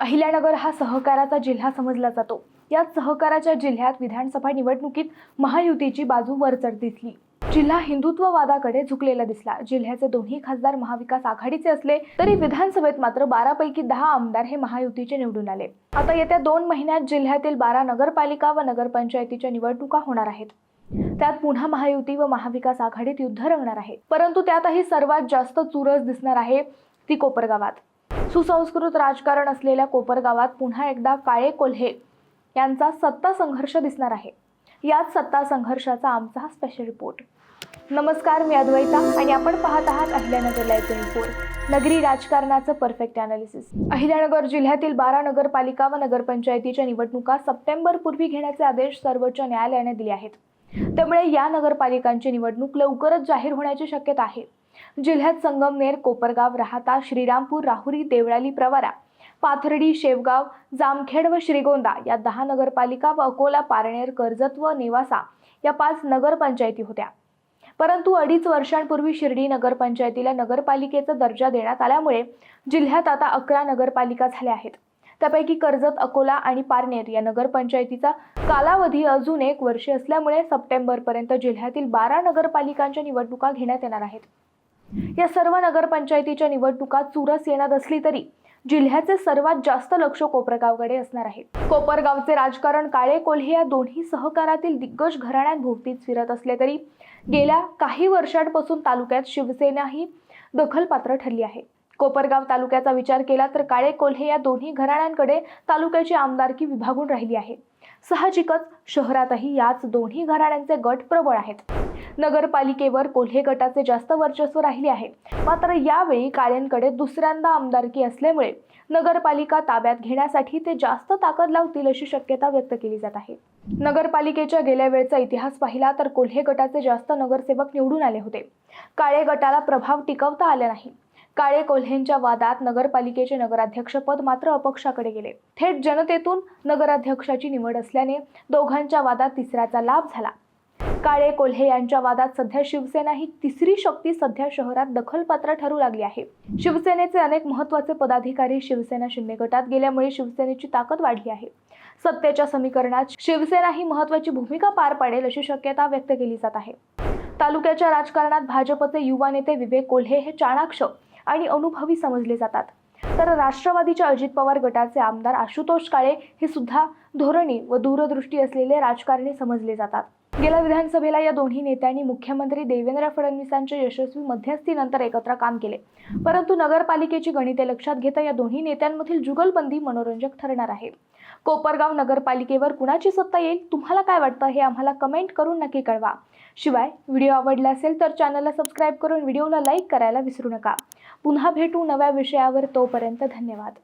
अहिल्यानगर हा सहकाराचा जिल्हा समजला जातो. या सहकाराच्या जिल्ह्यात विधानसभा निवडणुकीत महायुतीची बाजू वरचढ दिसली. जिल्हा हिंदुत्ववादाकडे झुकलेला दिसला. जिल्ह्याचे दोन्ही खासदार महाविकास आघाडीचे असले तरी विधानसभेत मात्र बारापैकी दहा आमदार हे महायुतीचे निवडून आले. आता येत्या दोन महिन्यात जिल्ह्यातील बारा नगरपालिका व नगरपंचायतीच्या निवडणुका होणार आहेत. त्यात पुन्हा महायुती व महाविकास आघाडीत युद्ध रंगणार आहे. परंतु त्यातही सर्वात जास्त चुरस दिसणार आहे ती कोपरगावात. सुसंस्कृत राजकारण असलेल्या कोपरगावात पुन्हा एकदा काळे कोल्हे यांचा सत्ता संघर्ष दिसणार आहे. याच सत्ता संघर्षाचा आमचा हा स्पेशल रिपोर्ट नमस्कार मी अद्वैता आणि आपण पाहत आहात अहिल्यानगर लाईव्ह ट्वेंटी फोर नगरी राजकारणाचं परफेक्ट अनालिसिस अहिल्यानगर जिल्ह्यातील बारा नगरपालिका व नगरपंचायतीच्या निवडणुका सप्टेंबर पूर्वी घेण्याचे आदेश सर्वोच्च न्यायालयाने दिले आहेत. त्यामुळे या नगरपालिकांची निवडणूक लवकरच जाहीर होण्याची शक्यता आहे. जिल्ह्यात संगमनेर कोपरगाव राहता श्रीरामपूर राहुरी देवळाली प्रवारा पाथर्डी शेवगाव जामखेड व श्रीगोंदा या दहा नगरपालिका व अकोला पारनेर कर्जत व नेवासा या पाच नगरपंचायती होत्या. परंतु अडीच वर्षांपूर्वी शिर्डी नगरपंचायतीला नगरपालिकेचा दर्जा देण्यात आल्यामुळे जिल्ह्यात आता अकरा नगरपालिका झाल्या आहेत. त्यापैकी कर्जत अकोला आणि पारनेर या नगरपंचायतीचा कालावधी अजून एक वर्षे असल्यामुळे सप्टेंबरपर्यंत जिल्ह्यातील बारा नगरपालिकांच्या निवडणुका घेण्यात येणार आहेत. या सर्व नगरपंचायतीच्या निवडणुका चुरस येणार असली तरी जिल्ह्याचे सर्वात जास्त लक्ष कोपरगावकडे असणार आहे. कोपरगावचे राजकारण काळे कोल्हे या दोन्ही सहकारातील दिग्गज घराण्यांभोवतीच फिरत असले तरी गेल्या काही वर्षांपासून तालुक्यात शिवसेना ही दखलपात्र ठरली आहे. कोपरगाव तालुक्याचा विचार केला तर काळे कोल्हे या दोन्ही घराण्यांकडे तालुक्याची आमदारकी विभागून राहिली आहे. साहजिकच शहरातही याच दोन्ही घराण्यांचे गट प्रबळ आहेत. नगरपालिकेवर कोल्हे गटाचे जास्त वर्चस्व राहिले आहे. मात्र यावेळी काळ्यांकडे दुसऱ्यांदा आमदारकी असल्यामुळे नगरपालिका ताब्यात घेण्यासाठी ते जास्त ताकद लावतील अशी शक्यता व्यक्त केली जात आहे. नगरपालिकेच्या गेल्या वेळचा इतिहास पाहिला तर कोल्हे गटाचे जास्त नगरसेवक निवडून आले होते. काळे गटाला प्रभाव टिकवता आला नाही. काळे कोल्हेंच्या वादात नगरपालिकेचे नगराध्यक्षपद मात्र अपक्षाकडे गेले. थेट जनतेतून नगराध्यक्षाची निवड असल्याने दोघांच्या वादात तिसऱ्याचा लाभ झाला. काळे कोल्हे यांच्या वादात सध्या शिवसेना ही तिसरी शक्ती सध्या शहरात दखलपात्र ठरू लागली आहे. शिवसेनेचे अनेक महत्त्वाचे पदाधिकारी शिवसेना शिंदे गटात गेल्यामुळे शिवसेनेची ताकद वाढली आहे. सत्तेच्या समीकरणात शिवसेना ही महत्वाची भूमिका पार पाडेल अशी शक्यता व्यक्त केली जात आहे. तालुक्याच्या राजकारणात भाजपचे युवा नेते विवेक कोल्हे हे चाणाक्ष आणि अनुभवी समजले जातात. तर राष्ट्रवादीच्या अजित पवार गटाचे आमदार आशुतोष काळे हे सुद्धा धोरणी व दूरदृष्टी असलेले राजकारणी समजले जातात. गेल्या विधानसभेला या दोन्ही नेत्यांनी मुख्यमंत्री देवेंद्र फडणवीसांच्या यशस्वी मध्यस्थीनंतर एकत्र काम केले. परंतु नगरपालिकेची गणिते लक्षात घेता या दोन्ही नेत्यांमधील जुगलबंदी मनोरंजक ठरणार आहे. कोपरगाव नगरपालिकेवर कुणाची सत्ता येईल? तुम्हाला काय वाटतं? हे आम्हाला कमेंट करून नक्की कळवा. शिवाय व्हिडिओ आवडला असेल तर चॅनलला सबस्क्राईब करून व्हिडिओला लाईक करायला विसरू नका. पुन्हा भेटू नव्या विषयावर तोपर्यंत धन्यवाद.